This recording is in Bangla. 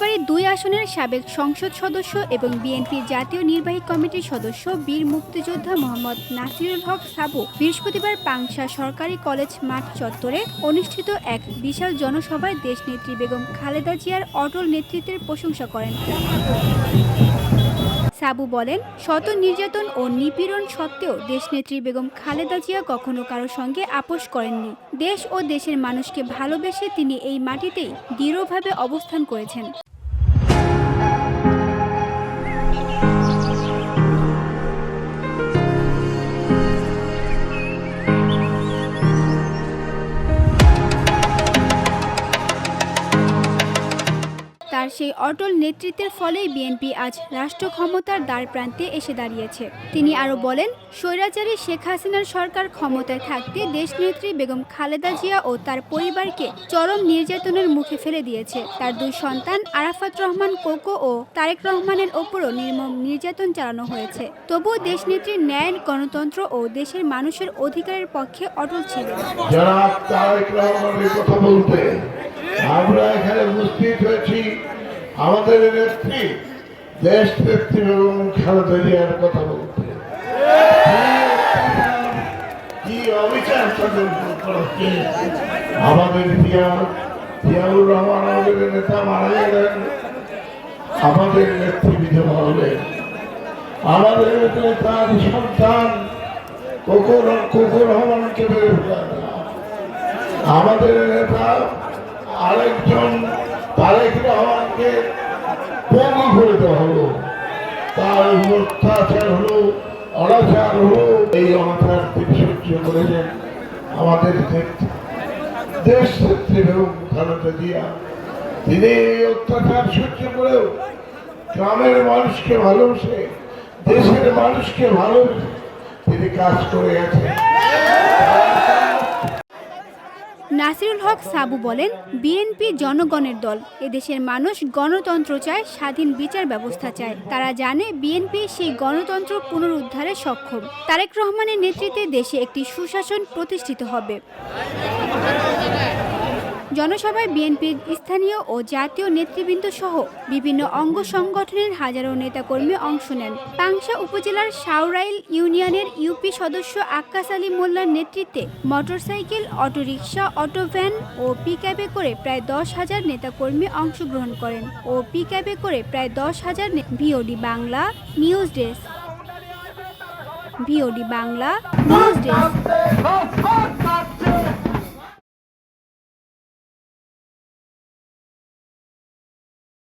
যাত্রাবাড়ি দুই আসনের সাবেক সংসদ সদস্য এবং বিএনপির জাতীয় নির্বাহী কমিটির সদস্য বীর মুক্তিযোদ্ধা মোহাম্মদ নাসিরুল হক সাবু বৃহস্পতিবার পাংশা সরকারি কলেজ মাঠ চত্বরে অনুষ্ঠিত এক বিশাল জনসভায় দেশনেত্রী বেগম খালেদা জিয়ার অটল নেতৃত্বের প্রশংসা করেন। সাবু বলেন, শত নির্যাতন ও নিপীড়ন সত্ত্বেও দেশনেত্রী বেগম খালেদা জিয়া কখনো কারও সঙ্গে আপোষ করেননি। দেশ ও দেশের মানুষকে ভালোবেসে তিনি এই মাটিতেই দৃঢ়ভাবে অবস্থান করেছেন। তার সেই অটল নেতৃত্বের ফলেই বিএনপি আজ রাষ্ট্র ক্ষমতার দ্বার প্রান্তে এসে দাঁড়িয়েছে। তিনি আরও বলেন, স্বৈরাচারী শেখ হাসিনার সরকার ক্ষমতায় থাকতে দেশনেত্রী বেগম খালেদা জিয়া ও তার পরিবারকে চরম নির্যাতনের মুখে ফেলে দিয়েছে। তার দুই সন্তান আরাফাত রহমান কোকো ও তারেক রহমানের ওপরও নির্মম নির্যাতন চালানো হয়েছে। তবুও দেশনেত্রীর ন্যায়, গণতন্ত্র ও দেশের মানুষের অধিকারের পক্ষে অটল বলতে, আমরা এখানে উপস্থিত হয়েছি আমাদের নেত্রী দেশ নেত্রী এবং খালেদা জিয়ার কথা বলতে। কি অবিচার উপর আমাদের জিয়া, জিয়াউর রহমান আমাদের নেতা মারা গেলেন। আমাদের নেত্রী বিধবা হলেন। আমাদের নেতার সন্তান কুকুর কুকুর রহমানকে বের আমাদের নেতা আরেকজন তারেক রহমানকে পঙ্গু করে দেওয়া হলো। তার অত্যাচার হলো, অনাচার হলো, এই অনাচার তিনি সহ্য করেছেন আমাদের দেশ নেত্রী এবং খালেদা জিয়া তিনি এই অত্যাচার সহ্য করেও গ্রামের মানুষকে ভালোবেসে, দেশের মানুষকে ভালোবেসে তিনি কাজ করে গেছেন। নাসিরুল হক সাবু বলেন, বিএনপি জনগণের দল। এদেশের মানুষ গণতন্ত্র চায়, স্বাধীন বিচার ব্যবস্থা চায়। তারা জানে বিএনপি সেই গণতন্ত্র পুনরুদ্ধারে সক্ষম। তারেক রহমানের নেতৃত্বে দেশে একটি সুশাসন প্রতিষ্ঠিত হবে। জনসভায় বিএনপির স্থানীয় ও জাতীয় নেতৃবৃন্দ সহ বিভিন্ন অঙ্গ সংগঠনের হাজারো নেতাকর্মী অংশ নেন। পাংশা উপজেলার সাউরাইল ইউনিয়নের ইউপি সদস্য আক্কাস আলী মোল্লার নেতৃত্বে মোটরসাইকেল, অটোরিকশা, অটোভ্যান ও পিকআপে করে প্রায় দশ হাজার নেতাকর্মী অংশগ্রহণ করেন ও পিকআপে করে প্রায় দশ হাজার VOD Bangla news desk. VOD Bangla news desk.